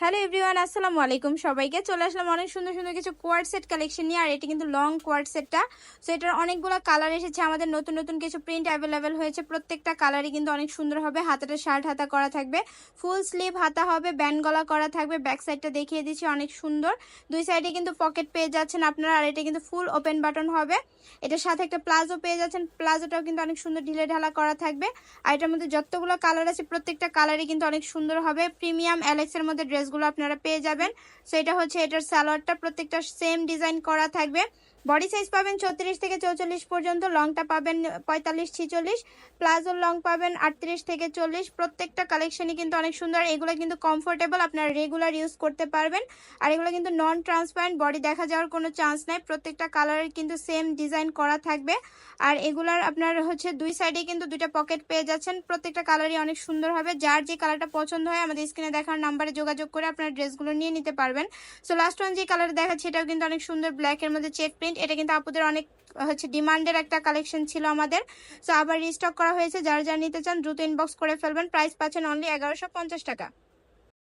Hello everyone, আসসালামু আলাইকুম সবাইকে। চলে আসলাম অনেক সুন্দর সুন্দর কিছু কোয়ার্ড সেট কালেকশন নিয়ে, আর এটি কিন্তু লং কোয়ার্ড সেটটা সো এটার অনেকগুলো কালার এসেছে, আমাদের নতুন নতুন কিছু প্রিন্ট অ্যাভেলেবেল হয়েছে। প্রত্যেকটা কালারই কিন্তু অনেক সুন্দর হবে, হাতাটা শার্ট হাতা করা থাকবে। ফুল স্লিভ হাতা হবে ব্যান্ড গলা করা থাকবে ব্যাক সাইডটা দেখিয়ে দিচ্ছি, অনেক সুন্দর। দুই সাইডে কিন্তু পকেট পেয়ে যাচ্ছেন আপনারা, আর এটা কিন্তু ফুল ওপেন বাটন হবে। এটার সাথে একটা প্লাজো পেয়ে যাচ্ছেন, প্লাজোটাও কিন্তু অনেক সুন্দর ঢিলে ঢালা করা থাকবে। আর এটার মধ্যে যতগুলো কালার আছে, প্রত্যেকটা কালারই কিন্তু অনেক সুন্দর হবে। প্রিমিয়াম অ্যালেক্সের মধ্যে ড্রেসগুলো আপনারা পেয়ে যাবেন। সো এটা হচ্ছে এটার সালোয়ারটা প্রত্যেকটা সেম ডিজাইন করা থাকবে। বডি সাইজ পাবেন ছত্রিশ থেকে চৌচল্লিশ পর্যন্ত লংটা পাবেন পঁয়তাল্লিশ, ছিচল্লিশ প্লাজোর লং পাবেন আটত্রিশ থেকে চল্লিশ। প্রত্যেকটা কালেকশনই কিন্তু অনেক সুন্দর। এগুলো কিন্তু কমফোর্টেবল আপনারা রেগুলার ইউজ করতে পারবেন। আর এগুলো কিন্তু নন ট্রান্সপারেন্ট বডি দেখা যাওয়ার কোনো চান্স নাই। প্রত্যেকটা কালারের কিন্তু সেম ডিজাইন করা থাকবে। আর এগুলার আপনার হচ্ছে দুই সাইডে কিন্তু দুইটা পকেট পেয়ে যাচ্ছেন। প্রত্যেকটা কালারই অনেক সুন্দর হবে। যার যে কালারটা পছন্দ হয়, আমাদের স্ক্রিনে দেখার নাম্বারে যোগাযোগ করে আপনার ড্রেসগুলো নিয়ে নিতে পারবেন। সো লাস্ট ওয়ান যে কালার দেখাচ্ছে, এটাও কিন্তু অনেক সুন্দর ব্ল্যাকের মধ্যে চেক প্রিন্ট এটা কিন্তু আপুদের অনেক, হচ্ছে ডিমান্ডের একটা কালেকশন ছিল আমাদের। সো আবার রিস্টক করা হয়েছে। যারা যারা নিতে চান, দ্রুত ইনবক্স করে ফেলবেন। প্রাইস পাচ্ছেন অনলি এগারোশো টাকা।